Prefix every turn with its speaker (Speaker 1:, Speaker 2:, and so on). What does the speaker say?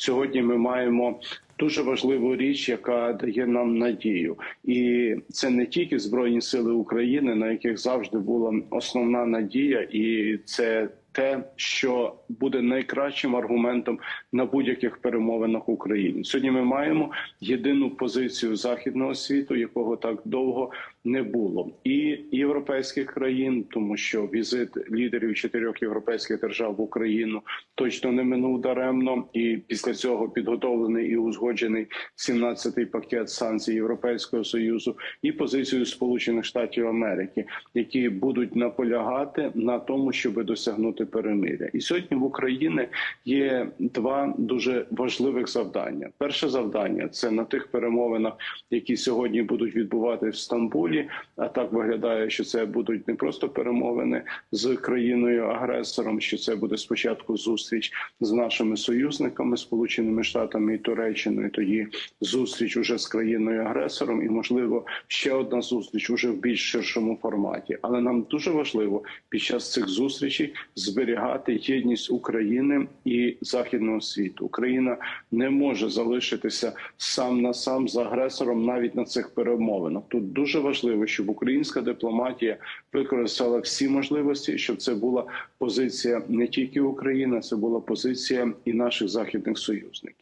Speaker 1: Сьогодні ми маємо дуже важливу річ, яка дає нам надію, і це не тільки збройні сили України, на яких завжди була основна надія, і це те, що буде найкращим аргументом на будь-яких перемовинах України. Сьогодні ми маємо єдину позицію західного світу, якого так довго не було, і європейських країн, тому що візит лідерів чотирьох європейських держав в Україну точно не минув даремно, і після цього підготовлений і узгоджений 17-й пакет санкцій Європейського союзу і позицію Сполучених Штатів Америки, які будуть наполягати на тому, щоб досягнути перемиря. І сьогодні в Україні є два дуже важливих завдання. Перше завдання це на тих перемовинах, які сьогодні будуть відбувати в Стамбулі. А так виглядає, що це будуть не просто перемовини з країною агресором. Що це буде спочатку зустріч з нашими союзниками, Сполученими Штатами і Туреччиною. Тоді зустріч уже з країною агресором, і можливо ще одна зустріч уже в більш ширшому форматі. Але нам дуже важливо під час цих зустрічей зберігати єдність України і західного світу. Україна не може залишитися сам на сам з агресором навіть на цих перемовинах. Тут дуже важливо, щоб українська дипломатія використала всі можливості, щоб це була позиція не тільки України, це була позиція і наших західних союзників.